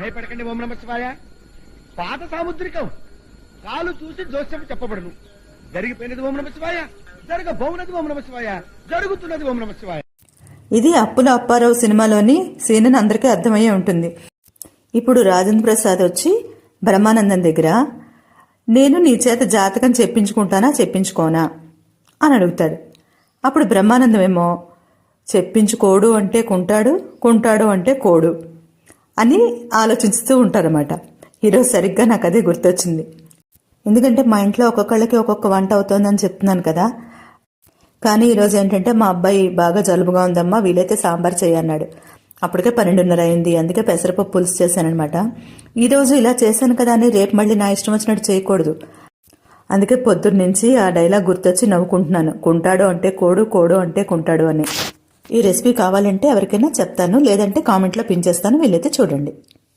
భయపడకండి ఓం నమ శివాయ. పాత సాముద్రికం. కాలు చూసి జోస్యం చెప్పబడును. జరిగిపోయినది ఓం నమ శివాయ. జరగబోనది ఓం నమ శివాయ. జరుగుతున్నది ఓం నమ శివాయ. ఇది అప్పుల అప్పారావు సినిమాలోని సీన్ అందరికీ అర్థమయ్యే ఉంటుంది. ఇప్పుడు రాజేంద్ర ప్రసాద్ వచ్చి బ్రహ్మానందం దగ్గర నేను నీ చేత జాతకం చెప్పించుకుంటానా చెప్పించుకోనా? అని అడుగుతాడు. అప్పుడు బ్రహ్మానందం ఏమో చెప్పించుకోడు అంటే కుంటాడు కుంటాడు అంటే కోడు. అని ఆలోచిస్తూ ఉంటారన్నమాట. ఈరోజు సరిగ్గా నాకు అదే గుర్తొచ్చింది. ఎందుకంటే మా ఇంట్లో ఒక్కొక్కళ్ళకి ఒక్కొక్క వంట అవుతోందని చెప్తున్నాను కదా. కానీ ఈరోజు ఏంటంటే మా అబ్బాయి బాగా జలుబుగా ఉందమ్మా వీలైతే సాంబార్ చేయన్నాడు అప్పటికే పన్నెండున్నర అయింది అందుకే పెసరపప్పు పులుసు చేశానమాట ఈరోజు ఇలా చేశాను కదా అని రేపు మళ్ళీ నా ఇష్టం వచ్చినట్టు చేయకూడదు. అందుకే పొద్దున్న నుంచి ఆ డైలాగ్ గుర్తొచ్చి నవ్వుకుంటున్నాను. కుంటాడు అంటే కోడు కోడు అంటే కుంటాడు అని. ఈ రెసిపీ కావాలంటే ఎవరికైనా చెప్తాను లేదంటే కామెంట్లో పిన్ చేస్తాను వీలైతే చూడండి.